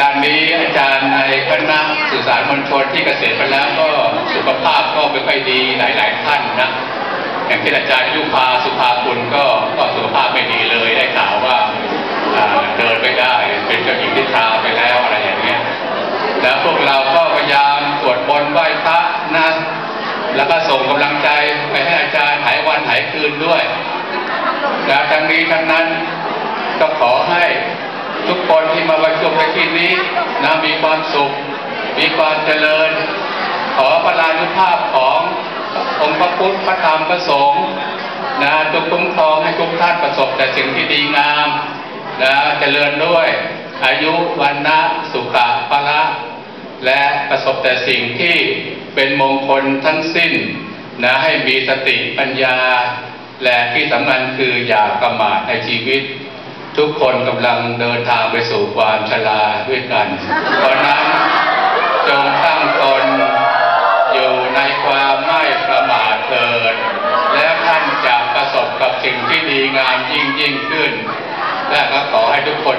ลานี้อาจารย์ในคณะสื่อสารมวลชนที่เกษียณไปแล้วก็สุขภาพก็ไม่ค่อยดีหลาย ๆ ท่านนะอย่างที่อาจารย์ยุพาสุภาคุณก็ก็สุขภาพไม่ดีเลยได้ข่าวว่าเดินไม่ได้เป็นเจ้าหญิงนิทราไปแล้วอะไรอย่างเงี้ยแล้วพวกเราก็พยายามสวดมนต์ไหว้พระนะแล้วก็ส่งกำลังใจไปให้อาจารย์หายวันหายคืนด้วยแล้วทั้งนี้ทั้งนั้นก็ขอให้ คนที่มาประชุมในที่นี้นะมีความสุข มีความเจริญ ขอพระลานุภาพขององค์พระพุทธพระธรรมพระสงฆ์นะจงคุ้มครองให้ทุกท่านประสบแต่สิ่งที่ดีงามนะเจริญด้วย อายุวันนะสุขะพละ และประสบแต่สิ่งที่เป็นมงคลทั้งสิ้นนะให้มีสติปัญญา และที่สำคัญคืออย่าประมาทในชีวิต ทุกคนกำลังเดินทางไปสู่ความชราด้วยกัน เพราะนั้นจงตั้งตนอยู่ในความไม่ประมาทเถิด และท่านจะประสบกับสิ่งที่ดีงามยิ่งยิ่งขึ้น และก็ขอให้ทุกคน